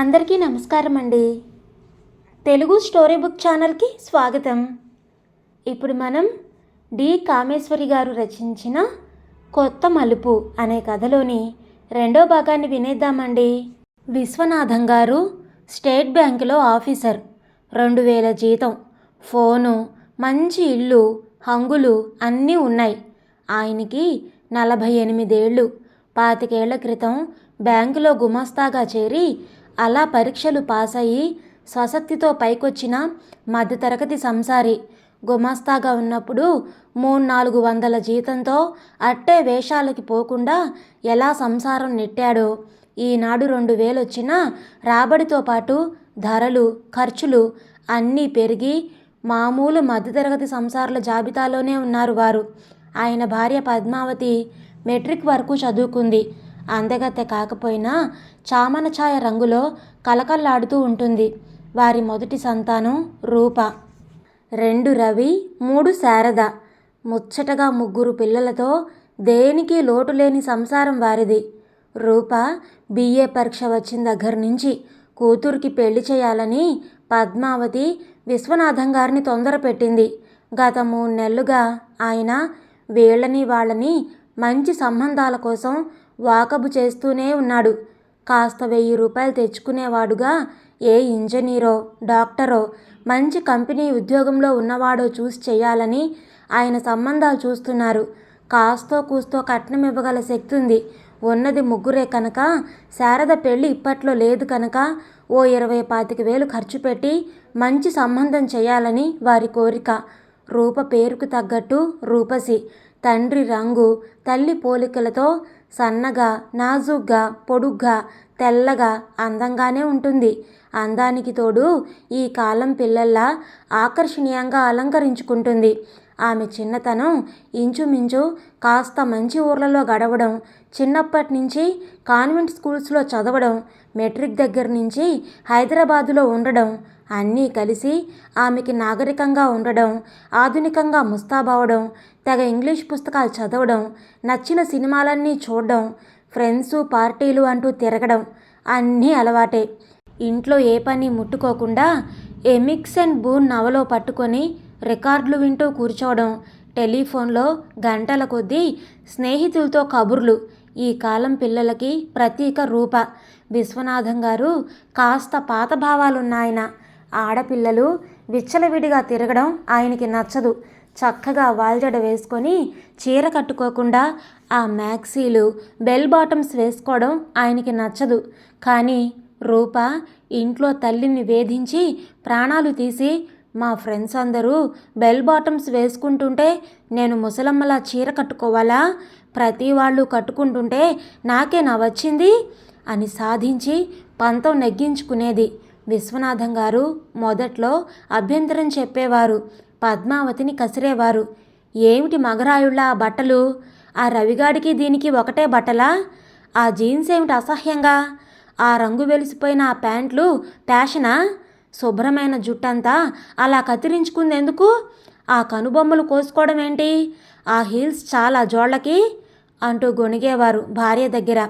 అందరికీ నమస్కారం అండి తెలుగు స్టోరీ బుక్ ఛానల్కి స్వాగతం. ఇప్పుడు మనం డి కామేశ్వరి గారు రచించిన కొత్త మలుపు అనే కథలోని రెండో భాగాన్ని వినేద్దామండి. విశ్వనాథం గారు స్టేట్ బ్యాంకులో ఆఫీసర్. రెండు వేల జీతం ఫోను మంచి ఇల్లు హంగులు అన్నీ ఉన్నాయి. ఆయనకి నలభై ఎనిమిదేళ్ళు. పాతికేళ్ళ క్రితం బ్యాంకులో గుమస్తాగా చేరి అలా పరీక్షలు పాస్ అయ్యి స్వశక్తితో పైకొచ్చిన మధ్యతరగతి సంసారి గుమస్తాగా ఉన్నప్పుడు మూడు నాలుగు వందల జీతంతో అట్టే వేషాలకి పోకుండా ఎలా సంసారం నెట్టాడో ఈనాడు రెండు వేలొచ్చినా రాబడితో పాటు ధరలు ఖర్చులు అన్నీ పెరిగి మామూలు మధ్యతరగతి సంసారుల జాబితాలోనే ఉన్నారు వారు. ఆయన భార్య పద్మావతి మెట్రిక్ వరకు చదువుకుంది. అందగత్తె కాకపోయినా చామన ఛాయ రంగులో కలకల్లాడుతూ ఉంటుంది. వారి మొదటి సంతానం రూప. రెండు రవి మూడు శారద. ముచ్చటగా ముగ్గురు పిల్లలతో దేనికి లోటు లేని సంసారం వారిది. రూప బిఏ పరీక్ష వచ్చిన దగ్గర నుంచి కూతురికి పెళ్ళి చేయాలని పద్మావతి విశ్వనాథం గారిని తొందర పెట్టింది. గత మూడు నెలలుగా ఆయన వీళ్ళని వాళ్ళని మంచి సంబంధాల కోసం వాకబు చేస్తూనే ఉన్నాడు. కాస్త వెయ్యి రూపాయలు తెచ్చుకునేవాడుగా ఏ ఇంజనీరో డాక్టరో మంచి కంపెనీ ఉద్యోగంలో ఉన్నవాడో చూసి చేయాలని ఆయన సంబంధాలు చూస్తున్నారు. కాస్తో కూస్తో కట్నం ఇవ్వగల శక్తి ఉంది ఉన్నది ముగ్గురే కనుక శారద పెళ్ళి ఇప్పట్లో లేదు కనుక ఓ ఇరవై పాతిక వేలు ఖర్చు పెట్టి మంచి సంబంధం చేయాలని వారి కోరిక. రూప పేరుకు తగ్గట్టు రూపసి తండ్రి రంగు తల్లి పోలికలతో సన్నగా నాజుగ్గా పొడుగ్గా తెల్లగా అందంగానే ఉంటుంది. అందానికి తోడు ఈ కాలం పిల్లల్లా ఆకర్షణీయంగా అలంకరించుకుంటుంది. ఆమె చిన్నతనం ఇంచుమించు కాస్త మంచి ఊర్లలో గడవడం చిన్నప్పటి నుంచి కాన్వెంట్ స్కూల్స్లో చదవడం మెట్రిక్ దగ్గర నుంచి హైదరాబాదులో ఉండడం అన్నీ కలిసి ఆమెకి నాగరికంగా ఉండడం ఆధునికంగా ముస్తాబవడం తెగ ఇంగ్లీష్ పుస్తకాలు చదవడం నచ్చిన సినిమాలన్నీ చూడడం ఫ్రెండ్స్ పార్టీలు అంటూ తిరగడం అన్నీ అలవాటే. ఇంట్లో ఏ పని ముట్టుకోకుండా ఎమిక్స్ అండ్ బూన్ నవలో పట్టుకొని రికార్డులు వింటూ కూర్చోవడం టెలిఫోన్లో గంటల కొద్దీ స్నేహితులతో కబుర్లు ఈ కాలం పిల్లలకి ప్రతీక రూప. విశ్వనాథం గారు కాస్త పాత భావాలున్నాయన. ఆడపిల్లలు విచ్చలవిడిగా తిరగడం ఆయనకి నచ్చదు. చక్కగా వాల్జడ వేసుకొని చీర కట్టుకోకుండా ఆ మ్యాక్సీలు బెల్ బాటమ్స్ వేసుకోవడం ఆయనకి నచ్చదు. కానీ రూప ఇంట్లో తల్లిని వేధించి ప్రాణాలు తీసి మా ఫ్రెండ్స్ అందరూ బెల్ బాటమ్స్ వేసుకుంటుంటే నేను ముసలమ్మలా చీర కట్టుకోవాలా? ప్రతి వాళ్ళు కట్టుకుంటుంటే నాకే నా వచ్చింది? అని సాధించి పంతం నెగ్గించుకునేది. విశ్వనాథం గారు మొదట్లో అభ్యంతరం చెప్పేవారు. పద్మావతిని కసిరేవారు. ఏమిటి మగరాయుళ్ళ ఆ బట్టలు? ఆ రవిగాడికి దీనికి ఒకటే బట్టలా? ఆ జీన్స్ ఏమిటి అసహ్యంగా? ఆ రంగు వెలిసిపోయిన ఆ ప్యాంట్లు ఫ్యాషనా? శుభ్రమైన జుట్టంతా అలా కత్తిరించుకుందెందుకు? ఆ కనుబొమ్మలు కోసుకోవడం ఏంటి? ఆ హీల్స్ చాలా జోళ్ళకి? అంటూ గొణిగేవారు భార్య దగ్గర.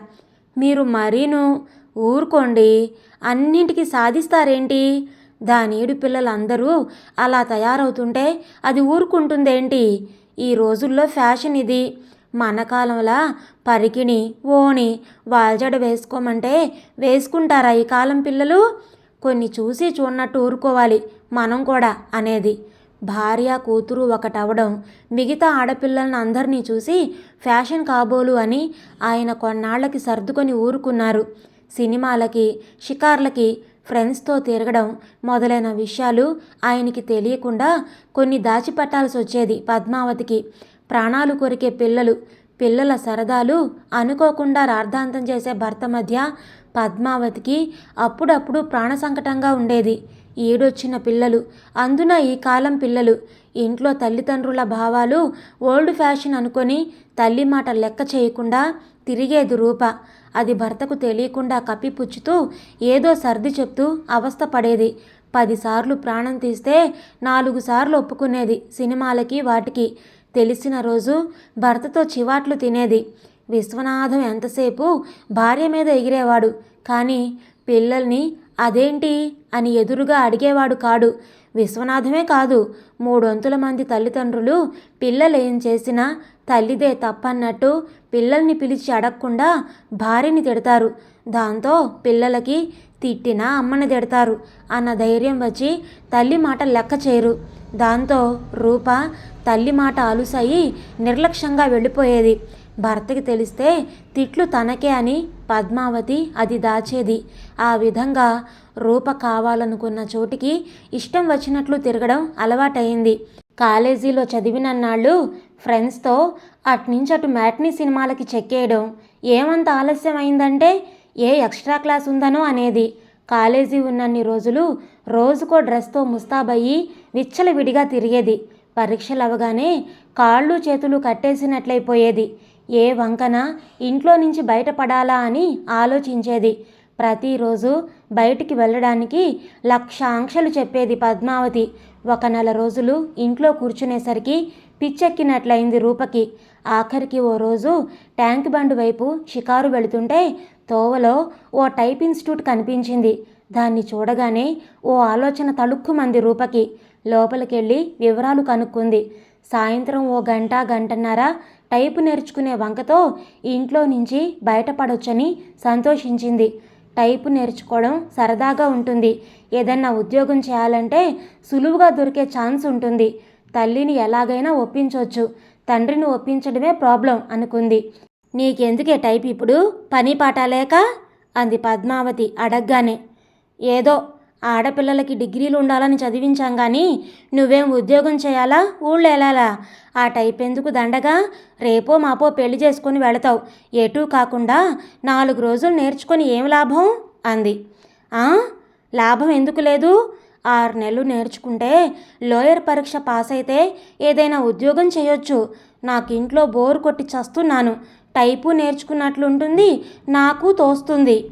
మీరు మరీను. ఊరుకోండి. అన్నింటికి సాధిస్తారేంటి? దానీడు పిల్లలందరూ అలా తయారవుతుంటే అది ఊరుకుంటుందేంటి? ఈ రోజుల్లో ఫ్యాషన్ ఇది. మన కాలంలా పరికిణి ఓణి వాల్జడ వేసుకోమంటే వేసుకుంటారా ఈ కాలం పిల్లలు? కొన్ని చూసి చూడనట్టు ఊరుకోవాలి మనం కూడా అనేది. భార్య కూతురు ఒకటవడం మిగతా ఆడపిల్లలను అందరినీ చూసి ఫ్యాషన్ కాబోలు అని ఆయన కొన్నాళ్ళకి సర్దుకొని ఊరుకున్నారు. సినిమాలకి షికార్లకి ఫ్రెండ్స్తో తిరగడం మొదలైన విషయాలు ఆయనకి తెలియకుండా కొన్ని దాచిపెట్టాల్సి వచ్చేది పద్మావతికి. ప్రాణాలు కొరికే పిల్లలు పిల్లల సరదాలు అనుకోకుండా రార్థాంతం చేసే భర్త మధ్య పద్మావతికి అప్పుడప్పుడు ప్రాణ సంకటంగా ఉండేది. ఈడొచ్చిన పిల్లలు అందున ఈ కాలం పిల్లలు. ఇంట్లో తల్లిదండ్రుల భావాలు ఓల్డ్ ఫ్యాషన్ అనుకొని తల్లి మాట లెక్క చేయకుండా తిరిగేది రూప. అది భర్తకు తెలియకుండా కప్పిపుచ్చుతూ ఏదో సర్ది చెప్తూ అవస్థ పడేది. పదిసార్లు ప్రాణం తీస్తే నాలుగు సార్లు ఒప్పుకునేది సినిమాలకి వాటికి. తెలిసిన రోజు భర్తతో చివాట్లు తినేది. విశ్వనాథం ఎంతసేపు భార్య మీద ఎగిరేవాడు. కానీ పిల్లల్ని అదేంటి అని ఎదురుగా అడిగేవాడు కాడు. విశ్వనాథమే కాదు మూడొంతుల మంది తల్లిదండ్రులు పిల్లలు ఏం చేసినా తల్లిదే తప్పన్నట్టు పిల్లల్ని పిలిచి అడగకుండా భార్యని తిడతారు. దాంతో పిల్లలకి తిట్టినా అమ్మని తిడతారు అన్న ధైర్యం వచ్చి తల్లి మాట లెక్క చేయరు. దాంతో రూప తల్లి మాట అలుసయి నిర్లక్ష్యంగా వెళ్ళిపోయేది. భర్తకి తెలిస్తే తిట్లు తనకే అని పద్మావతి అది దాచేది. ఆ విధంగా రూప కావాలనుకున్న చోటికి ఇష్టం వచ్చినట్లు తిరగడం అలవాటైంది కాలేజీలో చదివినన్నాళ్ళు ఫ్రెండ్స్తో అట్నుంచి అటు మ్యాట్నీ సినిమాలకి చెక్కేయడం ఏమంత ఆలస్యం అయిందంటే ఏ ఎక్స్ట్రా క్లాస్ ఉందనో అనేది. కాలేజీ ఉన్నన్ని రోజులు రోజుకో డ్రెస్తో ముస్తాబయ్యి విచ్చలవిడిగా తిరిగేది. పరీక్షలు అవగానే కాళ్ళు చేతులు కట్టేసినట్లయిపోయేది. ఏ వంకన ఇంట్లో నుంచి బయటపడాలా అని ఆలోచించేది. ప్రతిరోజు బయటికి వెళ్ళడానికి లక్ష ఆంక్షలు చెప్పేది పద్మావతి. ఒక నెల రోజులు ఇంట్లో కూర్చునేసరికి పిచ్చెక్కినట్లయింది రూపకి. ఆఖరికి ఓ రోజు ట్యాంక్ బండ్ వైపు షికారు వెళుతుంటే తోవలో ఓ టైప్ ఇన్స్టిట్యూట్ కనిపించింది. దాన్ని చూడగానే ఓ ఆలోచన తళుక్కుమంది రూపకి. లోపలికెళ్ళి వివరాలు కనుక్కుంది. సాయంత్రం ఓ గంట గంటన్నర టైపు నేర్చుకునే వంకతో ఇంట్లో నుంచి బయటపడొచ్చని సంతోషించింది. టైపు నేర్చుకోవడం సరదాగా ఉంటుంది. ఏదన్నా ఉద్యోగం చేయాలంటే సులువుగా దొరికే ఛాన్స్ ఉంటుంది. తల్లిని ఎలాగైనా ఒప్పించవచ్చు తండ్రిని ఒప్పించడమే ప్రాబ్లం అనుకుంది. నీకెందుకే టైప్ ఇప్పుడు? పని పాట లేక? అంది పద్మావతి అడగ్గానే. ఏదో ఆడపిల్లలకి డిగ్రీలు ఉండాలని చదివించాం కానీ నువ్వేం ఉద్యోగం చేయాలా? ఊళ్ళో వెళ్ళాలా ఆ టైప్ ఎందుకు దండగా? రేపో మాపో పెళ్ళి చేసుకొని వెళతావు. ఎటూ కాకుండా నాలుగు రోజులు నేర్చుకొని ఏం లాభం? అంది. "ఆ? లాభం ఎందుకు లేదు? ఆరు నెలలు నేర్చుకుంటే లోయర్ పరీక్ష పాస్ అయితే ఏదైనా ఉద్యోగం చేయొచ్చు. నాకు ఇంట్లో బోర్ కొట్టి చస్తున్నాను. టైపు నేర్చుకున్నట్లుంటుంది నాకు తోస్తుంది.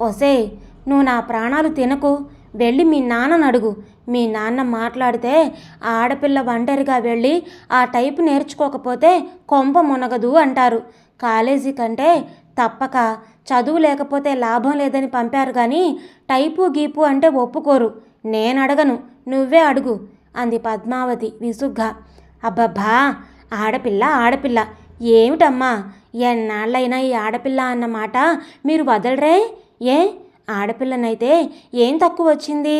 ఒసే నువ్వు నా ప్రాణాలు తినకు. వెళ్ళి మీ నాన్నను అడుగు. మీ నాన్న మాట్లాడితే ఆ ఆడపిల్ల ఒంటరిగా వెళ్ళి ఆ టైపు నేర్చుకోకపోతే కొంప మునగదు అంటారు. కాలేజీ కంటే తప్పక. చదువు లేకపోతే లాభం లేదని పంపారు కానీ టైపు గీపు అంటే ఒప్పుకోరు. నేను అడగను. నువ్వే అడుగు అంది పద్మావతి విసుగ్గా. అబ్బబ్బా! ఆడపిల్ల ఆడపిల్ల! ఏమిటమ్మా? ఎన్నాళ్ళైనా ఈ ఆడపిల్ల అన్న మాట మీరు వదలరే? ఏ? ఆడపిల్లనైతే ఏం తక్కువ వచ్చింది?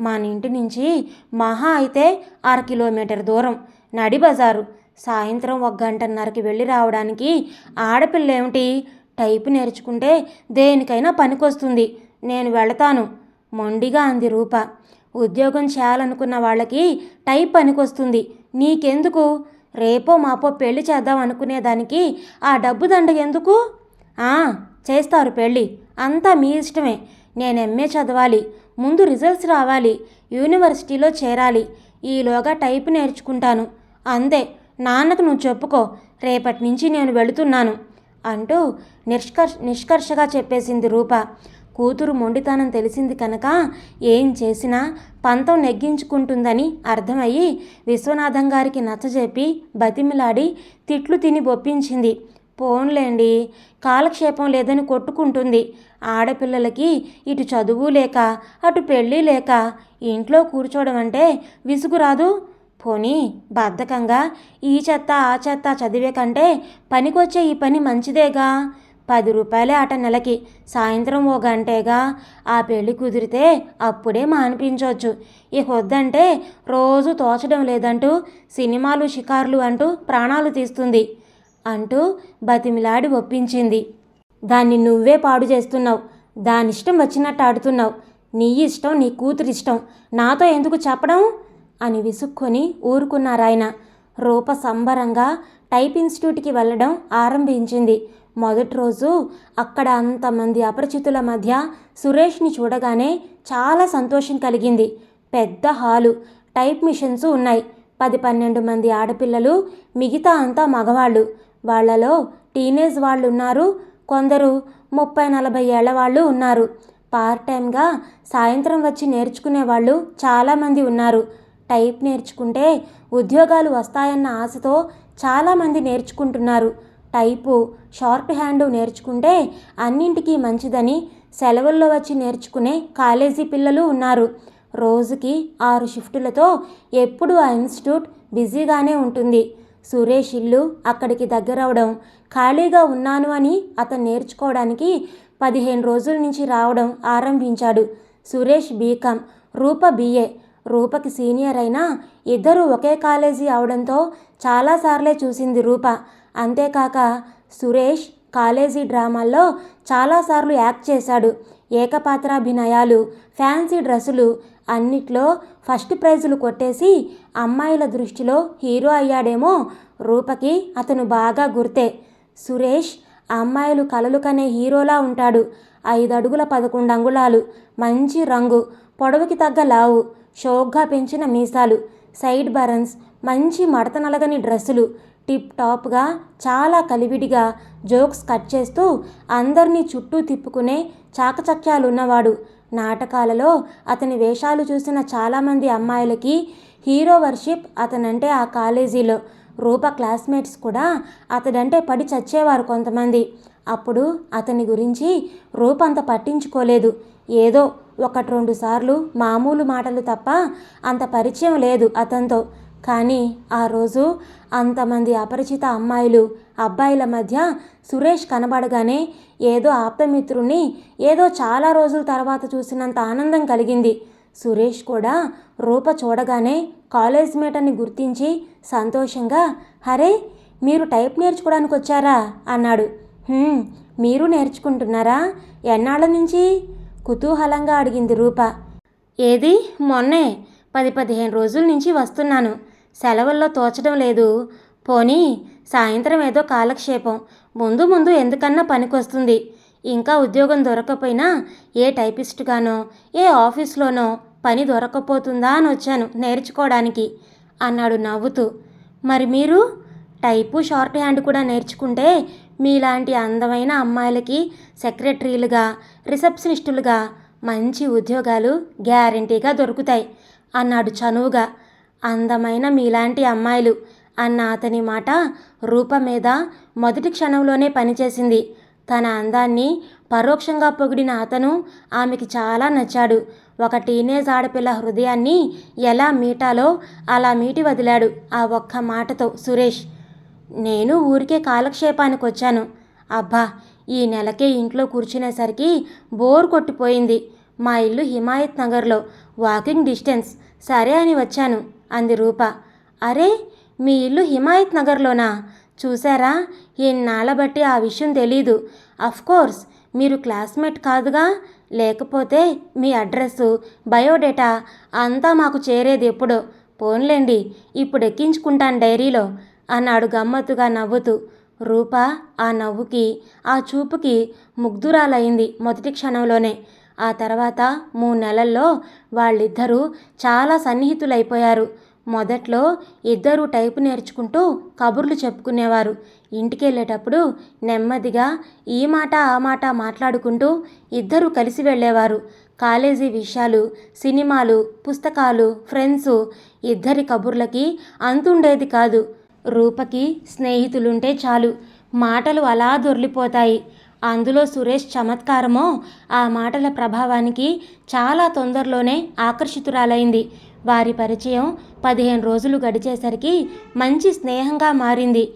మన ఇంటి నుంచి మహా అయితే అర కిలోమీటర్ దూరం నడి బజారు. సాయంత్రం ఒక గంటన్నరకి వెళ్ళి రావడానికి ఆడపిల్ల ఏమిటి టైపు నేర్చుకుంటే దేనికైనా పనికొస్తుంది. నేను వెళతాను. మొండిగా అంది రూప. ఉద్యోగం చేయాలనుకున్న వాళ్ళకి టైప్ పనికొస్తుంది. నీకెందుకు? రేపో మాపో పెళ్ళి చేద్దాం అనుకునేదానికి ఆ డబ్బు దండగెందుకు ఎందుకు? చేస్తారు పెళ్ళి అంతా మీ ఇష్టమే. నేను ఎంఏ చదవాలి. ముందు రిజల్ట్స్ రావాలి. యూనివర్సిటీలో చేరాలి. ఈలోగా టైప్ నేర్చుకుంటాను. అందే నాన్నకు నువ్వు చెప్పుకో. రేపటి నుంచి నేను వెళుతున్నాను. అంటూ నిష్కర్ష నిష్కర్షగా చెప్పేసింది రూప. కూతురు మొండితనం తెలిసింది కనుక ఏం చేసినా పంతం నెగ్గించుకుంటుందని అర్థమయ్యి విశ్వనాథం గారికి నచ్చజెప్పి బతిమిలాడి తిట్లు తిని బొప్పించింది. పోన్లేండి. కాలక్షేపం లేదని కొట్టుకుంటుంది. ఆడపిల్లలకి ఇటు చదువు లేక అటు పెళ్ళి లేక ఇంట్లో కూర్చోవడం అంటే విసుగు రాదు. పోనీ బద్ధకంగా ఈ చెత్త ఆ చెత్త చదివే కంటే పనికొచ్చే ఈ పని మంచిదేగా? పది రూపాయలే ఆట నెలకి సాయంత్రం ఓ గంటేగా? ఆ పెళ్ళి కుదిరితే అప్పుడే మానిపించవచ్చు ఇక వద్దంటే రోజు తోచడం లేదంటూ సినిమాలు షికార్లు అంటూ ప్రాణాలు తీస్తుంది. అంటూ బతిమిలాడి ఒప్పించింది. దాన్ని నువ్వే పాడు చేస్తున్నావు. దాని ఇష్టం వచ్చినట్టు ఆడుతున్నావు. నీ ఇష్టం నీ కూతురిష్టం నాతో ఎందుకు చెప్పడం? అని విసుక్కొని ఊరుకున్నారాయన. రూప సంబరంగా టైప్ ఇన్స్టిట్యూట్కి వెళ్ళడం ఆరంభించింది. మొదటి రోజు అక్కడ అంతమంది అపరిచితుల మధ్య సురేష్ని చూడగానే చాలా సంతోషం కలిగింది. పెద్ద హాలు టైప్ మిషన్స్ ఉన్నాయి. పది పన్నెండు మంది ఆడపిల్లలు మిగతా అంతా మగవాళ్ళు. వాళ్ళలో టీనేజ్ వాళ్ళు ఉన్నారు కొందరు ముప్పై నలభై ఏళ్ళ వాళ్ళు ఉన్నారు. పార్ట్ టైంగా సాయంత్రం వచ్చి నేర్చుకునే వాళ్ళు చాలామంది ఉన్నారు. టైప్ నేర్చుకుంటే ఉద్యోగాలు వస్తాయన్న ఆశతో చాలామంది నేర్చుకుంటున్నారు. టైపు షార్ట్ హ్యాండ్ నేర్చుకుంటే అన్నింటికీ మంచిదని సెలవుల్లో వచ్చి నేర్చుకునే కాలేజీ పిల్లలు ఉన్నారు. రోజుకి ఆరు షిఫ్టులతో ఎప్పుడు ఆ ఇన్స్టిట్యూట్ బిజీగానే ఉంటుంది. సురేష్ ఇల్లు అక్కడికి దగ్గరవడం ఖాళీగా ఉన్నాను అని అతను నేర్చుకోవడానికి పదిహేను రోజుల నుంచి రావడం ఆరంభించాడు. Suresh B Com Rupa BA. రూపకి senior అయినా ఇద్దరూ ఒకే కాలేజీ అవడంతో చాలాసార్లే చూసింది రూప. అంతేకాక సురేష్ కాలేజీ డ్రామాల్లో చాలాసార్లు యాక్ట్ చేశాడు. ఏకపాత్రాభినయాలు ఫ్యాన్సీ డ్రెస్సులు అన్నిట్లో ఫస్ట్ ప్రైజులు కొట్టేసి అమ్మాయిల దృష్టిలో హీరో అయ్యాడేమో రూపకి అతను బాగా గుర్తే. సురేష్ అమ్మాయిలు కలలు కనే హీరోలా ఉంటాడు. ఐదు అడుగుల పదకొండు అంగుళాలు మంచి రంగు పొడవుకి తగ్గ లావు షోక్గా పెంచిన మీసాలు సైడ్ బరన్స్ మంచి మడత నలగని డ్రెస్సులు టిప్ టాప్గా చాలా కలివిడిగా జోక్స్ కట్ చేస్తూ అందరినీ చుట్టూ తిప్పుకునే చాకచక్యాలున్నవాడు. నాటకాలలో అతని వేషాలు చూసిన చాలామంది అమ్మాయిలకి హీరో వర్షిప్ అతనంటే ఆ కాలేజీలో. రూప క్లాస్మేట్స్ కూడా అతడంటే పడి చచ్చేవారు కొంతమంది. అప్పుడు అతని గురించి రూప అంత పట్టించుకోలేదు. ఏదో ఒకటి రెండు సార్లు మామూలు మాటలు తప్ప అంత పరిచయం లేదు అతనితో. కానీ ఆ రోజు అంతమంది అపరిచిత అమ్మాయిలు అబ్బాయిల మధ్య సురేష్ కనబడగానే ఏదో ఆప్తమిత్రుణ్ణి ఏదో చాలా రోజుల తర్వాత చూసినంత ఆనందం కలిగింది. సురేష్ కూడా రూప చూడగానే కాలేజ్ మేట్ అని గుర్తించి సంతోషంగా హరే మీరు టైప్ నేర్చుకోవడానికి వచ్చారా? అన్నాడు. మీరు నేర్చుకుంటున్నారా? ఎన్నాళ్ళ నుంచి? కుతూహలంగా అడిగింది రూప. ఏది? మొన్నే పది పదిహేను రోజుల నుంచి వస్తున్నాను. సెలవుల్లో తోచడం లేదు. పోనీ సాయంత్రం ఏదో కాలక్షేపం. ముందు ముందు ఎందుకన్నా పనికొస్తుంది. ఇంకా ఉద్యోగం దొరకపోయినా ఏ టైపిస్ట్గానో ఏ ఆఫీస్లోనో పని దొరకపోతుందా అని వచ్చాను నేర్చుకోవడానికి అన్నాడు నవ్వుతూ. మరి మీరు? టైపు షార్ట్ హ్యాండ్ కూడా నేర్చుకుంటే మీలాంటి అందమైన అమ్మాయిలకి సెక్రటరీలుగా రిసెప్షనిస్టులుగా మంచి ఉద్యోగాలు గ్యారంటీగా దొరుకుతాయి అన్నాడు చనువుగా. అందమైన మీలాంటి అమ్మాయిలు అన్న అతని మాట రూప మీద మొదటి క్షణంలోనే పనిచేసింది. తన అందాన్ని పరోక్షంగా పొగిడిన అతను ఆమెకి చాలా నచ్చాడు. ఒక టీనేజ్ ఆడపిల్ల హృదయాన్ని ఎలా మీటాలో అలా మీటి వదిలాడు ఆ ఒక్క మాటతో సురేష్. నేను ఊరికే కాలక్షేపానికి వచ్చాను. అబ్బా ఈ నెలకే ఇంట్లో కూర్చునేసరికి బోర్ కొట్టిపోయింది. మా ఇల్లు హిమాయత్ నగర్లో వాకింగ్ డిస్టెన్స్. సరే అని వచ్చాను అంది రూప. అరే మీ ఇల్లు హిమాయత్ నగర్లోనా? చూసారా ఇన్నాళ్ళ బట్టి ఆ విషయం తెలీదు. కోర్స్ మీరు క్లాస్మేట్ కాదుగా? లేకపోతే మీ అడ్రస్సు బయోడేటా అంతా మాకు చేరేది ఎప్పుడో? పోన్లేండి ఇప్పుడు ఎక్కించుకుంటాను డైరీలో అన్నాడు గమ్మత్తుగా నవ్వుతూ. రూప ఆ నవ్వుకి ఆ చూపుకి ముగ్ధురాలైంది మొదటి క్షణంలోనే. ఆ తర్వాత మూడు నెలల్లో వాళ్ళిద్దరూ చాలా సన్నిహితులైపోయారు. మొదట్లో ఇద్దరు టైపు నేర్చుకుంటూ కబుర్లు చెప్పుకునేవారు. ఇంటికెళ్ళేటప్పుడు నెమ్మదిగా ఈ మాట ఆ మాట మాట్లాడుకుంటూ ఇద్దరూ కలిసి వెళ్ళేవారు. కాలేజీ విషయాలు సినిమాలు పుస్తకాలు ఫ్రెండ్స్ ఇద్దరి కబుర్లకి అంతుండేది కాదు. రూపకి స్నేహితులుంటే చాలు. మాటలు అలా దొర్లిపోతాయి అందులో సురేష్ చమత్కారమో ఆ మాటల ప్రభావానికి చాలా తొందరలోనే ఆకర్షితురాలైంది. వారి పరిచయం పదిహేను రోజులు గడిచేసరికి మంచి స్నేహంగా మారింది.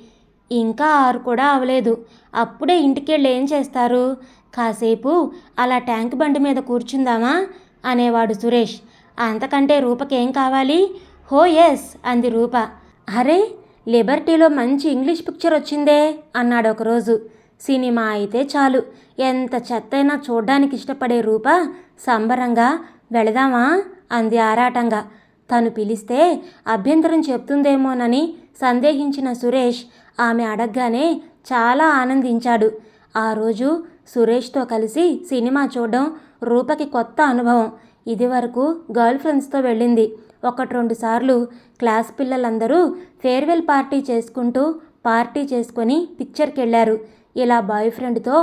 ఇంకా ఆరు కూడా అవలేదు. అప్పుడే ఇంటికెళ్ళి ఏం చేస్తారు? కాసేపు అలా ట్యాంక్ బండి మీద కూర్చుందామా? అనేవాడు సురేష్. అంతకంటే రూపకేం కావాలి? హో ఎస్ అంది రూప. అరే లిబర్టీలో మంచి ఇంగ్లీష్ పిక్చర్ వచ్చిందే అన్నాడు ఒకరోజు. సినిమా అయితే చాలు. ఎంత చెత్తైనా చూడ్డానికి ఇష్టపడే రూప సంబరంగా వెళదామా? అంది ఆరాటంగా. తను పిలిస్తే అభ్యంతరం చెప్తుందేమోనని సందేహించిన సురేష్ ఆమె అడగగానే చాలా ఆనందించాడు. ఆ రోజు సురేష్తో కలిసి సినిమా చూడడం రూపకి కొత్త అనుభవం. ఇదివరకు గర్ల్ ఫ్రెండ్స్తో వెళ్ళింది. ఒకటి రెండు సార్లు క్లాస్ పిల్లలందరూ ఫేర్వెల్ పార్టీ చేసుకుంటూ పార్టీ చేసుకొని పిక్చర్కి వెళ్ళారు ఇలా బాయ్ ఫ్రెండ్తో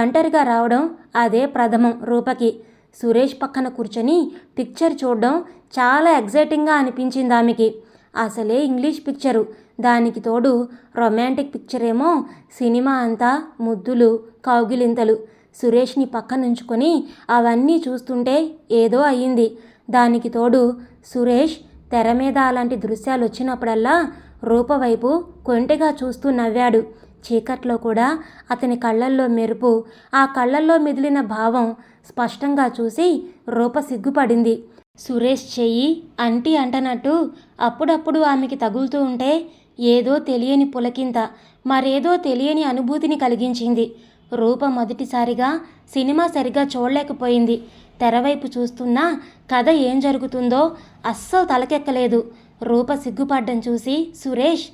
ఒంటరిగా రావడం అదే ప్రథమం రూపకి. సురేష్ పక్కన కూర్చొని పిక్చర్ చూడడం చాలా ఎగ్జైటింగ్గా అనిపించింది ఆమెకి. అసలే ఇంగ్లీష్ పిక్చరు. దానికి తోడు రొమాంటిక్ పిక్చర్ ఏమో సినిమా అంతా ముద్దులు కౌగిలింతలు. సురేష్ని పక్కనుంచుకొని అవన్నీ చూస్తుంటే ఏదో అయ్యింది. దానికి తోడు సురేష్ తెర మీద అలాంటి దృశ్యాలు వచ్చినప్పుడల్లా రూప వైపు కొంటెగా చూస్తూ నవ్వాడు. చీకట్లో కూడా అతని కళ్ళల్లో మెరుపు ఆ కళ్ళల్లో మిదిలిన భావం స్పష్టంగా చూసి రూప సిగ్గుపడింది. సురేష్ చెయ్యి అంటి అంటనట్టు అప్పుడప్పుడు ఆమెకి తగులుతూ ఉంటే ఏదో తెలియని పులకింత మరేదో తెలియని అనుభూతిని కలిగించింది. రూప మొదటిసారిగా సినిమా సరిగా చూడలేకపోయింది. తెరవైపు చూస్తున్నా కథ ఏం జరుగుతుందో అస్సలు తలకెక్కలేదు. రూప సిగ్గుపడ్డం చూసి Suresh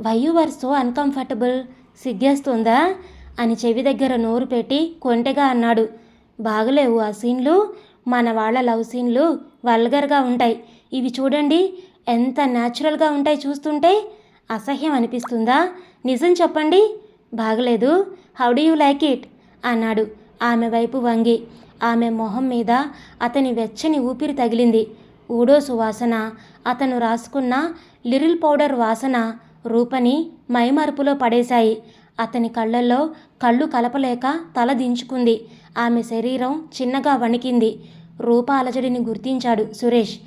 why you are so uncomfortable సిగ్గేస్తుందా? అని చెవి దగ్గర నోరు పెట్టి కొంటెగా అన్నాడు. బాగలేవు ఆ సీన్లు. మన వాళ్ళ లవ్ సీన్లు వల్గర్గా ఉంటాయి. ఇవి చూడండి ఎంత న్యాచురల్గా ఉంటాయి చూస్తుంటే అసహ్యం అనిపిస్తుందా? నిజం చెప్పండి. బాగలేదు. How do you like it? అన్నాడు. ఆమె వైపు వంగి. ఆమె మొహం మీద అతని వెచ్చని ఊపిరి తగిలింది. ఊడో సువాసన అతను రాసుకున్న లిరిల్ పౌడర్ వాసన రూపని మైమరుపులో పడేశాయి. అతని కళ్ళల్లో కళ్ళు కలపలేక తల దించుకుంది. ఆమె శరీరం చిన్నగా వణికింది. రూప అలజడిని గుర్తించాడు సురేష్.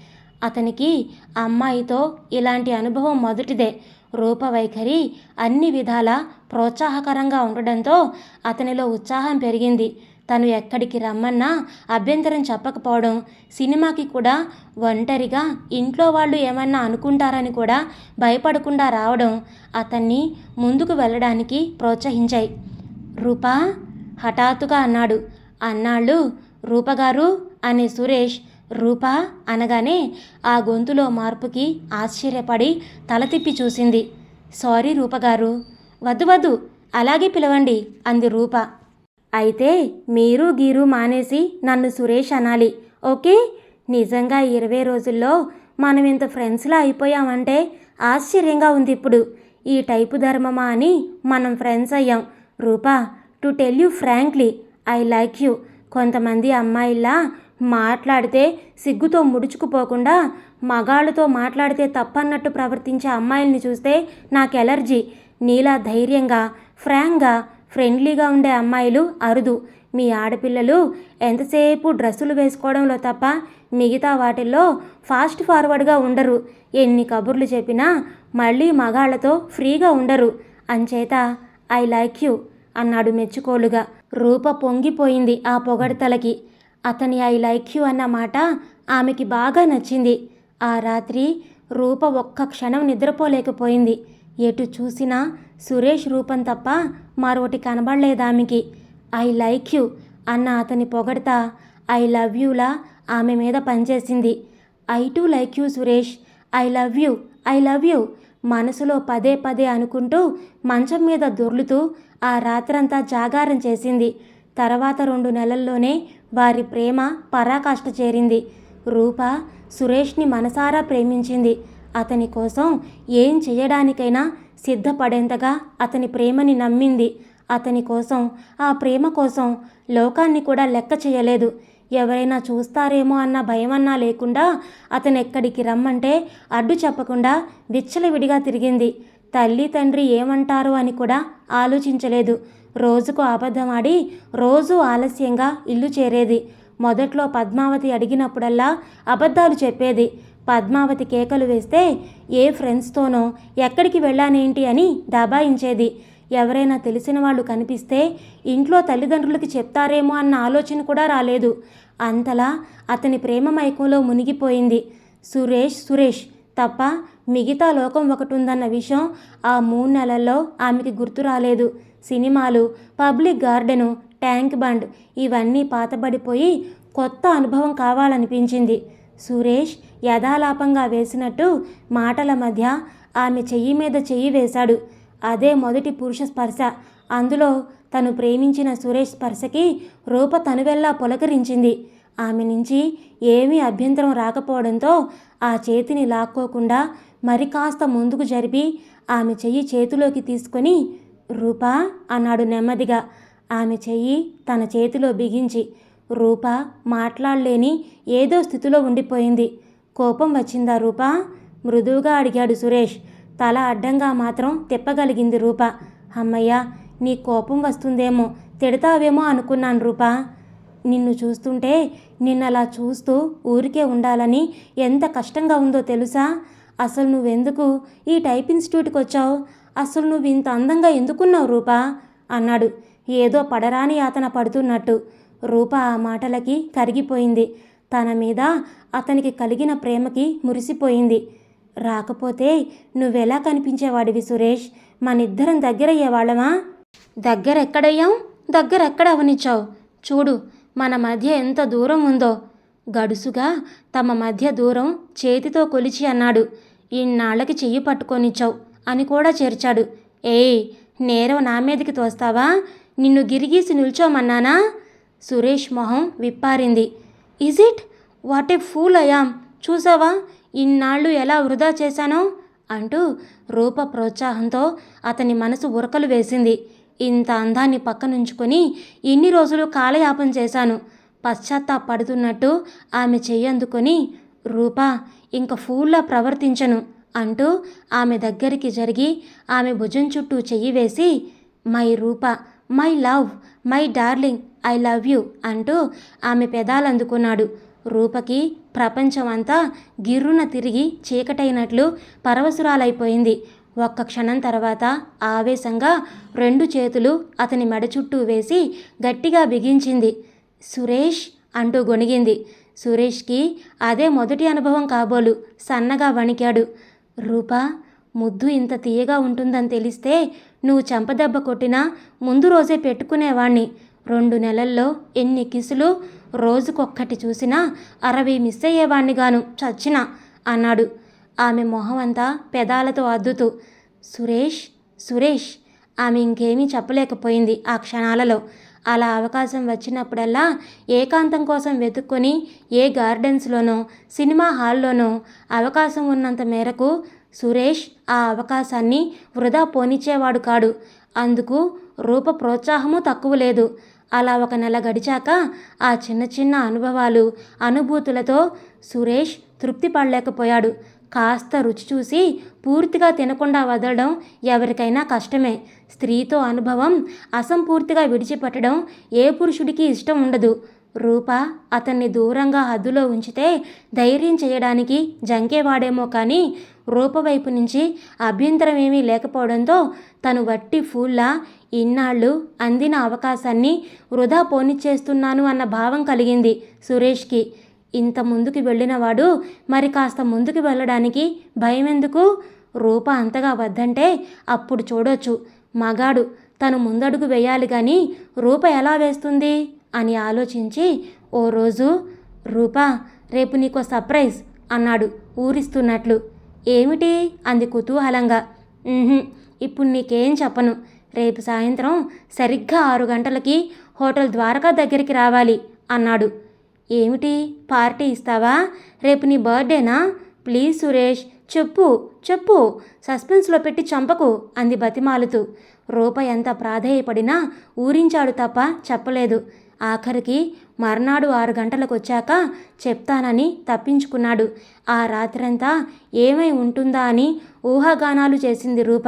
అతనికి అమ్మాయితో ఇలాంటి అనుభవం మొదటిదే. రూప వైఖరి అన్ని విధాల ప్రోత్సాహకరంగా ఉండడంతో అతనిలో ఉత్సాహం పెరిగింది. తను ఎక్కడికి రమ్మన్నా అభ్యంతరం చెప్పకపోవడం సినిమాకి కూడా ఒంటరిగా ఇంట్లో వాళ్ళు ఏమన్నా అనుకుంటారని కూడా భయపడకుండా రావడం అతన్ని ముందుకు వెళ్ళడానికి ప్రోత్సహించాయి. రూపా హఠాత్తుగా అన్నాడు. అన్నాళ్ళు రూపగారు అనే సురేష్ రూపా అనగానే ఆ గొంతులో మార్పుకి ఆశ్చర్యపడి తల తిప్పి చూసింది. సారీ రూపగారు వద్దు వద్దు. అలాగే పిలవండి అంది రూప. అయితే మీరు గీరు మానేసి నన్ను సురేష్ అనాలి ఓకే? నిజంగా ఇరవై రోజుల్లో మనం ఇంత ఫ్రెండ్స్లా అయిపోయామంటే ఆశ్చర్యంగా ఉంది ఇప్పుడు. ఈ టైపు ధర్మమా అని మనం ఫ్రెండ్స్ అయ్యాం. Rupa to tell you frankly I like you. కొంతమంది అమ్మాయిలా మాట్లాడితే సిగ్గుతో ముడుచుకుపోకుండా మగాళ్ళతో మాట్లాడితే తప్పన్నట్టు ప్రవర్తించే అమ్మాయిల్ని చూస్తే నాకు ఎలర్జీ. నీలా ధైర్యంగా ఫ్రాంక్గా ఫ్రెండ్లీగా ఉండే అమ్మాయిలు అరుదు. మీ ఆడపిల్లలు ఎంతసేపు డ్రెస్సులు వేసుకోవడంలో తప్ప మిగతా వాటిల్లో ఫాస్ట్ ఫార్వర్డ్గా ఉండరు. ఎన్ని కబుర్లు చెప్పినా మళ్ళీ మగాళ్ళతో ఫ్రీగా ఉండరు. అంచేత ఐ లైక్ యూ అన్నాడు మెచ్చుకోలుగా. రూప పొంగిపోయింది ఆ పొగడతలకి అతని ఐ లైక్ యూ అన్న మాట ఆమెకి బాగా నచ్చింది. ఆ రాత్రి రూప ఒక్క క్షణం నిద్రపోలేకపోయింది. ఎటు చూసినా సురేష్ రూపం తప్ప మరొకటి కనబడలేదామెకి ఐ లైక్ యూ అన్న అతని పొగడతా. ఐ లవ్ యూలా ఆమె మీద పనిచేసింది. I to like you Suresh. I love you I love you మనసులో పదే పదే అనుకుంటూ మంచం మీద దొర్లుతూ ఆ రాత్రంతా జాగారం చేసింది. తర్వాత రెండు నెలల్లోనే వారి ప్రేమ పరాకాష్ట చేరింది. రూప సురేష్ని మనసారా ప్రేమించింది. అతని కోసం ఏం చేయడానికైనా సిద్ధపడేంతగా అతని ప్రేమని నమ్మింది. అతని కోసం ఆ ప్రేమ కోసం లోకాన్ని కూడా లెక్క చేయలేదు. ఎవరైనా చూస్తారేమో అన్న భయమన్నా లేకుండా అతను ఎక్కడికి రమ్మంటే అడ్డు చెప్పకుండా విచ్చలవిడిగా తిరిగింది. తల్లి తండ్రి ఏమంటారు అని కూడా ఆలోచించలేదు. రోజుకు అబద్ధమాడి రోజు ఆలస్యంగా ఇల్లు చేరేది. మొదట్లో పద్మావతి అడిగినప్పుడల్లా అబద్ధాలు చెప్పేది. పద్మావతి కేకలు వేస్తే ఏ ఫ్రెండ్స్తోనో ఎక్కడికి వెళ్ళానేంటి? అని దబాయించేది. ఎవరైనా తెలిసిన వాళ్ళు కనిపిస్తే ఇంట్లో తల్లిదండ్రులకి చెప్తారేమో అన్న ఆలోచన కూడా రాలేదు. అంతలా అతని ప్రేమ మైకంలో మునిగిపోయింది. సురేష్ సురేష్ తప్ప మిగతా లోకం ఒకటి ఉందన్న విషయం ఆ మూడు నెలల్లో ఆమెకి గుర్తు రాలేదు. సినిమాలు పబ్లిక్ గార్డెను ట్యాంక్ బండ్ ఇవన్నీ పాతబడిపోయి కొత్త అనుభవం కావాలనిపించింది. సురేష్ యథాలాపంగా వేసినట్టు మాటల మధ్య ఆమె చెయ్యి మీద చెయ్యి వేశాడు. అదే మొదటి పురుష స్పర్శ. అందులో తను ప్రేమించిన సురేష్ స్పర్శకి రూప తనువెల్లా పులకరించింది. ఆమె నుంచి ఏమీ అభ్యంతరం రాకపోవడంతో ఆ చేతిని లాక్కోకుండా మరి కాస్త ముందుకు జరిపి ఆమె చెయ్యి చేతిలోకి తీసుకొని రూపా అన్నాడు నెమ్మదిగా. ఆమె చెయ్యి తన చేతిలో బిగించి రూప మాట్లాడలేని ఏదో స్థితిలో ఉండిపోయింది. కోపం వచ్చిందా రూప? మృదువుగా అడిగాడు సురేష్. తల అడ్డంగా మాత్రం తిప్పగలిగింది రూప. అమ్మయ్య నీ కోపం వస్తుందేమో తిడతావేమో అనుకున్నాను రూపా. నిన్ను చూస్తుంటే నిన్నలా చూస్తూ ఊరికే ఉండాలని ఎంత కష్టంగా ఉందో తెలుసా? అసలు నువ్వెందుకు ఈ టైప్ ఇన్స్టిట్యూట్కి వచ్చావు? అసలు నువ్వు ఇంత అందంగా ఎందుకున్నావు రూపా? అన్నాడు. ఏదో పడరాని యాతన పడుతున్నట్టు. రూప ఆ మాటలకి కరిగిపోయింది. తన మీద అతనికి కలిగిన ప్రేమకి మురిసిపోయింది. రాకపోతే నువ్వెలా కనిపించేవాడివి సురేష్? మనిద్దరం దగ్గరయ్యేవాళ్ళమా? దగ్గర దగ్గరెక్కడ దగ్గర ఎక్కడ అవనిచ్చావు? చూడు మన మధ్య ఎంత దూరం ఉందో. గడుసుగా తమ మధ్య దూరం చేతితో కొలిచి అన్నాడు. ఇన్నాళ్ళకి చెయ్యి పట్టుకొనిచ్చావు అని కూడా చేర్చాడు. ఏయ్ నేరం నా మీదకి తోస్తావా? నిన్ను గిరిగీసి నిల్చోమన్నానా? సురేష్ మొహం విప్పారింది. Is it what a fool I'm చూసావా? ఇన్నాళ్ళు ఎలా వృధా చేశానో? అంటూ రూప ప్రోత్సాహంతో అతని మనసు ఉరకలు వేసింది. ఇంత అందాన్ని పక్కనుంచుకొని ఇన్ని రోజులు కాలయాపం చేశాను. పశ్చాత్తాపడుతున్నట్టు ఆమె చెయ్యందుకొని రూప ఇంక ఫూల్లా ప్రవర్తించను అంటూ ఆమె దగ్గరికి జరిగి ఆమె భుజం చుట్టూ చెయ్యి వేసి my Rupa my love my darling I love you అంటూ ఆమె పెదాలందుకున్నాడు. రూపకి ప్రపంచం అంతా గిర్రున తిరిగి చీకటైనట్లు పరవశురాలైపోయింది. ఒక్క క్షణం తర్వాత ఆవేశంగా రెండు చేతులు అతని మెడ చుట్టూ వేసి గట్టిగా బిగించింది. సురేష్ అంటూ గొణిగింది. సురేష్కి అదే మొదటి అనుభవం కాబోలు సన్నగా వణికాడు. రూపా ముద్దు ఇంత తీయగా ఉంటుందని తెలిస్తే నువ్వు చెంపదెబ్బ కొట్టినా ముందు రోజే పెట్టుకునేవాణ్ణి. రెండు నెలల్లో ఎన్ని కిసులు రోజుకొక్కటి చూసినా అరవై మిస్ అయ్యేవాణ్ణిగాను చచ్చినా అన్నాడు. ఆమె మొహం అంతా పెదాలతో అద్దుతూ సురేష్ సురేష్ ఆమె ఇంకేమీ చెప్పలేకపోయింది ఆ క్షణాలలో. అలా అవకాశం వచ్చినప్పుడల్లా ఏకాంతం కోసం వెతుక్కొని ఏ గార్డెన్స్లోనో సినిమా హాల్లోనో అవకాశం ఉన్నంత మేరకు సురేష్ ఆ అవకాశాన్ని వృధా పోనిచ్చేవాడు కాడు. అందుకు రూప ప్రోత్సాహము తక్కువ లేదు. అలా ఒక నెల గడిచాక ఆ చిన్న చిన్న అనుభవాలు అనుభూతులతో సురేష్ తృప్తి పడలేకపోయాడు. కాస్త రుచి చూసి పూర్తిగా తినకుండా వదలడం ఎవరికైనా కష్టమే. స్త్రీతో అనుభవం అసంపూర్తిగా విడిచిపెట్టడం ఏ పురుషుడికి ఇష్టం ఉండదు. రూప అతన్ని దూరంగా హద్దులో ఉంచితే ధైర్యం చేయడానికి జంకేవాడేమో కానీ రూప వైపు నుంచి అభ్యంతరం ఏమీ లేకపోవడంతో తను వట్టి ఫూల్లా ఇన్నాళ్ళు అందిన అవకాశాన్ని వృధా పోనిచ్చేస్తున్నాను అన్న భావం కలిగింది సురేష్కి. ఇంత ముందుకు వెళ్ళినవాడు మరి కాస్త ముందుకు వెళ్ళడానికి భయం ఎందుకు రూప అంతగా వద్దంటే అప్పుడు చూడొచ్చు. మగాడు తను ముందడుగు వేయాలి కానీ రూప ఎలా వేస్తుంది? అని ఆలోచించి ఓ రోజు రూపా రేపు నీకో సర్ప్రైజ్ అన్నాడు ఊరిస్తున్నట్లు. ఏమిటి? అంది కుతూహలంగా. ఇప్పుడు నీకేం చెప్పను. రేపు సాయంత్రం సరిగ్గా ఆరు గంటలకి హోటల్ ద్వారకా దగ్గరికి రావాలి అన్నాడు. ఏమిటి? పార్టీ ఇస్తావా? రేపు నీ బర్త్డేనా? ప్లీజ్ సురేష్ చెప్పు చెప్పు సస్పెన్స్లో పెట్టి చంపకు అంది బతిమాలుతూ. రూప ఎంత ప్రాధేయపడినా ఊరించాడు తప్ప చెప్పలేదు. ఆఖరికి మర్నాడు ఆరు గంటలకు వచ్చాక చెప్తానని తప్పించుకున్నాడు. ఆ రాత్రంతా ఏమై ఉంటుందా అని ఊహాగానాలు చేసింది రూప.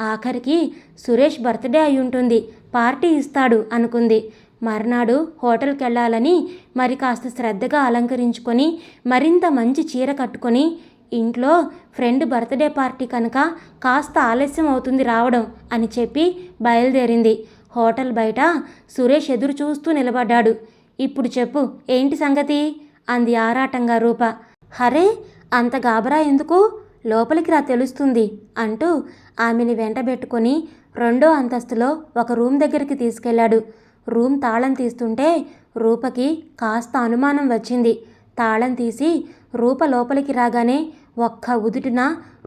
ఆఖరికి సురేష్ బర్త్డే అయి ఉంటుంది పార్టీ ఇస్తాడు అనుకుంది. మర్నాడు హోటల్కి వెళ్ళాలని మరి కాస్త శ్రద్ధగా అలంకరించుకొని మరింత మంచి చీర కట్టుకొని ఇంట్లో ఫ్రెండ్ బర్త్డే పార్టీ కనుక కాస్త ఆలస్యం అవుతుంది రావడం అని చెప్పి బయలుదేరింది. హోటల్ బయట సురేష్ ఎదురు చూస్తూ నిలబడ్డాడు. ఇప్పుడు చెప్పు ఏంటి సంగతి? అంది ఆరాటంగా రూప. హరే అంత గాబరా ఎందుకు? లోపలికి రా తెలుస్తుంది అంటూ ఆమెని వెంటబెట్టుకొని రెండో అంతస్తులో ఒక రూమ్ దగ్గరికి తీసుకెళ్ళాడు. రూమ్ తాళం తీస్తుంటే రూపకి కాస్త అనుమానం వచ్చింది. తాళం తీసి రూప లోపలికి రాగానే ఒక్క ఉదుటిన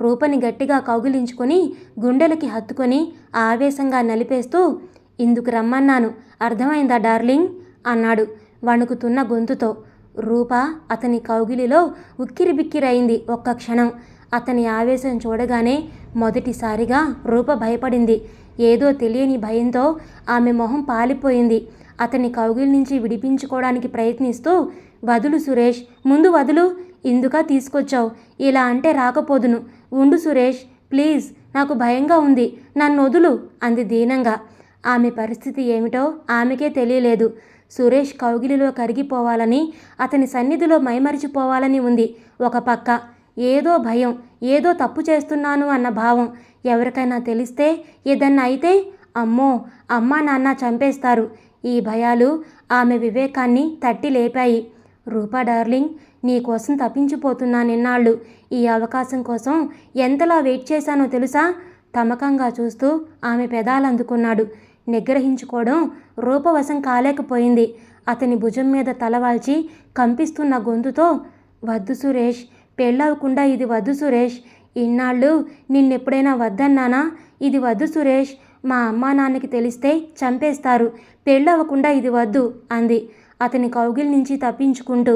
రూపని గట్టిగా కౌగిలించుకొని గుండెలకి హత్తుకొని ఆవేశంగా నలిపేస్తూ ఇందుకు రమ్మన్నాను. అర్థమైందా డార్లింగ్? అన్నాడు వణుకుతున్న గొంతుతో. రూప అతని కౌగిలిలో ఉక్కిరిబిక్కిరైంది ఒక్క క్షణం. అతని ఆవేశం చూడగానే మొదటిసారిగా రూప భయపడింది. ఏదో తెలియని భయంతో ఆమె మొహం పాలిపోయింది. అతని కౌగిలి నుంచి విడిపించుకోవడానికి ప్రయత్నిస్తూ వదులు సురేష్ ముందు వదులు. ఇందుక తీసుకొచ్చావు. ఇలా అంటే రాకపోదును. ఉండు సురేష్ ప్లీజ్ నాకు భయంగా ఉంది. నన్ను వదులు అంది దీనంగా. ఆమె పరిస్థితి ఏమిటో ఆమెకే తెలియలేదు. సురేష్ కౌగిలిలో కరిగిపోవాలని అతని సన్నిధిలో మైమరిచిపోవాలని ఉంది. ఒక పక్క ఏదో భయం ఏదో తప్పు చేస్తున్నాను అన్న భావం ఎవరికైనా తెలిస్తే ఏదన్నా అయితే అమ్మో అమ్మా నాన్న చంపేస్తారు. ఈ భయాలు ఆమె వివేకాన్ని తట్టి లేపాయి. రూపా డార్లింగ్ నీకోసం తప్పించిపోతున్నా నిన్నాళ్ళు. ఈ అవకాశం కోసం ఎంతలా వెయిట్ చేశానో తెలుసా? తమకంగా చూస్తూ ఆమె పెదాలందుకున్నాడు. నిగ్రహించుకోవడం రూపవశం కాలేకపోయింది. అతని భుజం మీద తలవాల్చి కంపిస్తున్న గొంతుతో వద్దు సురేష్ పెళ్ళవకుండా ఇది వద్దు సురేష్. ఇన్నాళ్ళు నిన్నెప్పుడైనా వద్దన్నానా? ఇది వద్దు సురేష్. మా అమ్మా నాన్నకి తెలిస్తే చంపేస్తారు. పెళ్ళవకుండా ఇది వద్దు అంది. అతని కౌగిల్ నుంచి తప్పించుకుంటూ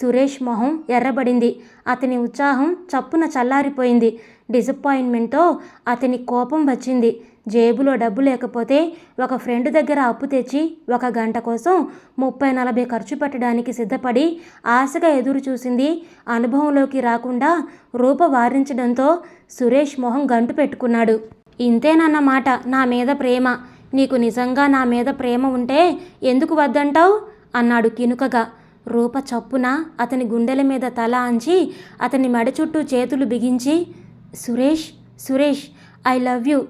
సురేష్ మొహం ఎర్రబడింది. అతని ఉత్సాహం చప్పున చల్లారిపోయింది. డిసప్పాయింట్మెంట్తో అతని కోపం వచ్చింది. జేబులో డబ్బు లేకపోతే ఒక ఫ్రెండ్ దగ్గర అప్పు తెచ్చి ఒక గంట కోసం ముప్పై నలభై ఖర్చు పెట్టడానికి సిద్ధపడి ఆశగా ఎదురు చూసింది. అనుభవంలోకి రాకుండా రూప వారించడంతో సురేష్ మొహం గంటు పెట్టుకున్నాడు. ఇంతేనన్నమాట నా మీద ప్రేమ. నీకు నిజంగా నా మీద ప్రేమ ఉంటే ఎందుకు వద్దంటావు? అన్నాడు కినుకగా. రూప చప్పున అతని గుండెల మీద తల అంచి అతని మెడ చుట్టూ చేతులు బిగించి Suresh Suresh I love you.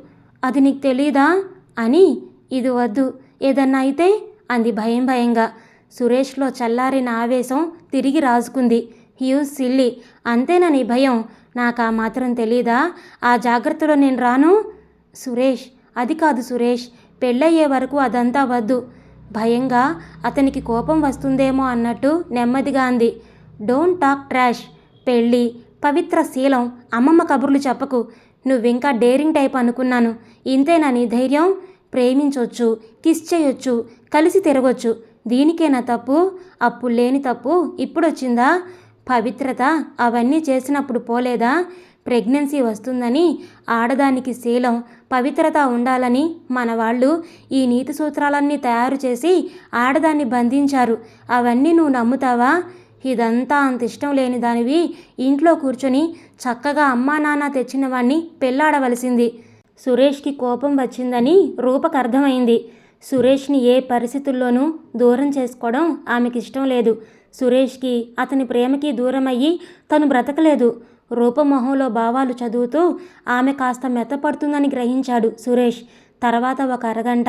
అది నీకు తెలీదా? అని ఇది వద్దు. ఏదన్నా అయితే అంది భయం భయంగా. సురేష్లో చల్లారిన ఆవేశం తిరిగి రాజుకుంది. హ్యూ సిల్లి అంతేనా నీ భయం? నాకు ఆ మాత్రం తెలీదా? ఆ జాగ్రత్తలో నేను రాను? సురేష్ అది కాదు సురేష్ పెళ్ళయ్యే వరకు అదంతా వద్దు. భయంగా అతనికి కోపం వస్తుందేమో అన్నట్టు నెమ్మదిగా అంది. డోంట్ టాక్ ట్రాష్ పెళ్ళి పవిత్ర శీలం అమ్మమ్మ కబుర్లు చెప్పకు. నువ్వింకా డేరింగ్ టైప్ అనుకున్నాను. ఇంతేనా నీ ధైర్యం? ప్రేమించొచ్చు కిస్ చేయొచ్చు కలిసి తిరగొచ్చు. దీనికేనా తప్పు? అప్పుడు లేని తప్పు? ఇప్పుడొచ్చిందా? పవిత్రత? అవన్నీ చేసినప్పుడు పోలేదా? ప్రెగ్నెన్సీ వస్తుందని ఆడదానికి శీలం పవిత్రత ఉండాలని మన వాళ్ళు ఈ నీతి సూత్రాలన్నీ తయారు చేసి ఆడదాన్ని బంధించారు. అవన్నీ నువ్వు నమ్ముతావా? ఇదంతా అంత ఇష్టం లేని దానివి ఇంట్లో కూర్చొని చక్కగా అమ్మా నాన్న తెచ్చిన వాణ్ణి పెళ్ళాడవలసింది. సురేష్కి కోపం వచ్చిందని రూపకు అర్థమైంది. సురేష్ని ఏ పరిస్థితుల్లోనూ దూరం చేసుకోవడం ఆమెకి ఇష్టం లేదు. సురేష్కి అతని ప్రేమకి దూరమయ్యి తను బ్రతకలేదు. రూపమొహంలో భావాలు చదువుతూ ఆమె కాస్త మెత్తపడుతుందని గ్రహించాడు సురేష్. తర్వాత ఒక అరగంట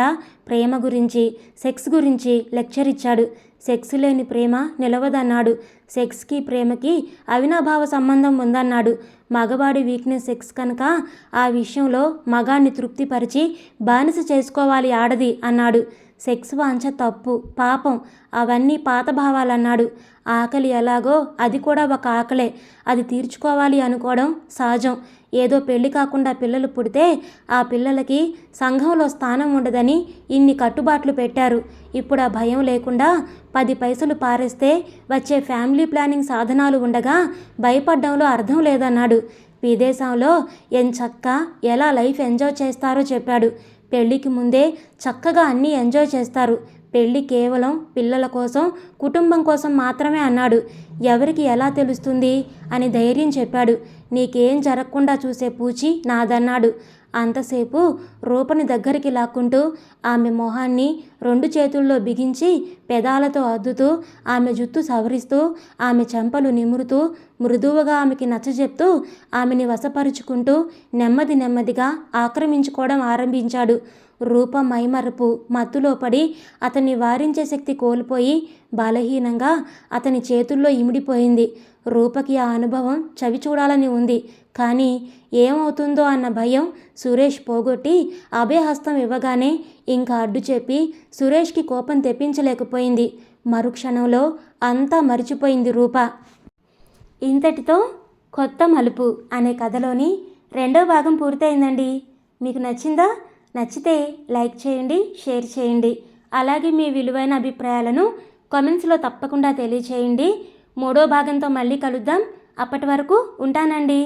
ప్రేమ గురించి సెక్స్ గురించి లెక్చర్ ఇచ్చాడు. సెక్స్ లేని ప్రేమ నిలవదన్నాడు. సెక్స్కి ప్రేమకి అవినాభావ సంబంధం ఉందన్నాడు. మగవాడి వీక్నెస్ సెక్స్ కనుక ఆ విషయంలో మగాన్ని తృప్తిపరిచి బానిస చేసుకోవాలి ఆడది అన్నాడు. సెక్స్ వాంఛ తప్పు పాపం అవన్నీ పాత భావాలన్నాడు. ఆకలి ఎలాగో అది కూడా ఒక ఆకలే. అది తీర్చుకోవాలి అనుకోవడం సహజం. ఏదో పెళ్ళి కాకుండా పిల్లలు పుడితే ఆ పిల్లలకి సంఘంలో స్థానం ఉండదని ఇన్ని కట్టుబాట్లు పెట్టారు. ఇప్పుడు ఆ భయం లేకుండా పది పైసలు పారేస్తే వచ్చే ఫ్యామిలీ ప్లానింగ్ సాధనాలు ఉండగా భయపడ్డంలో అర్థం లేదన్నాడు. విదేశంలో ఎంచక్క ఎలా లైఫ్ ఎంజాయ్ చేస్తారో చెప్పాడు. పెళ్ళికి ముందే చక్కగా అన్నీ ఎంజాయ్ చేస్తారు. పెళ్ళి కేవలం పిల్లల కోసం కుటుంబం కోసం మాత్రమే అన్నాడు. ఎవరికి ఎలా తెలుస్తుంది? అని ధైర్యం చెప్పాడు. నీకేం జరగకుండా చూసే పూచి నాదన్నాడు. అంతసేపు రూపని దగ్గరికి లాక్కుంటూ ఆమె మొహాన్ని రెండు చేతుల్లో బిగించి పెదాలతో అద్దుతూ ఆమె జుత్తు సవరిస్తూ ఆమె చెంపలు నిమురుతూ మృదువుగా ఆమెకి నచ్చజెప్తూ ఆమెని వశపరుచుకుంటూ నెమ్మది నెమ్మదిగా ఆక్రమించుకోవడం ఆరంభించాడు. రూప మైమరపు మత్తులో పడి అతన్ని వారించే శక్తి కోల్పోయి బలహీనంగా అతని చేతుల్లో ఇమిడిపోయింది. రూపకి ఆ అనుభవం చవి చూడాలని ఉంది. కానీ ఏమవుతుందో అన్న భయం సురేష్ పోగొట్టి అభయహస్తం ఇవ్వగానే ఇంకా అడ్డు చెప్పి సురేష్కి కోపం తెప్పించలేకపోయింది. మరుక్షణంలో అంతా మరిచిపోయింది రూప. ఇంతటితో కొత్త మలుపు అనే కథలోని రెండో భాగం పూర్తయిందండి. మీకు నచ్చిందా? నచ్చితే లైక్ చేయండి షేర్ చేయండి. అలాగే మీ విలువైన అభిప్రాయాలను కామెంట్స్లో తప్పకుండా తెలియచేయండి. మూడో భాగంతో మళ్ళీ కలుద్దాం. అప్పటి వరకు ఉంటానండి.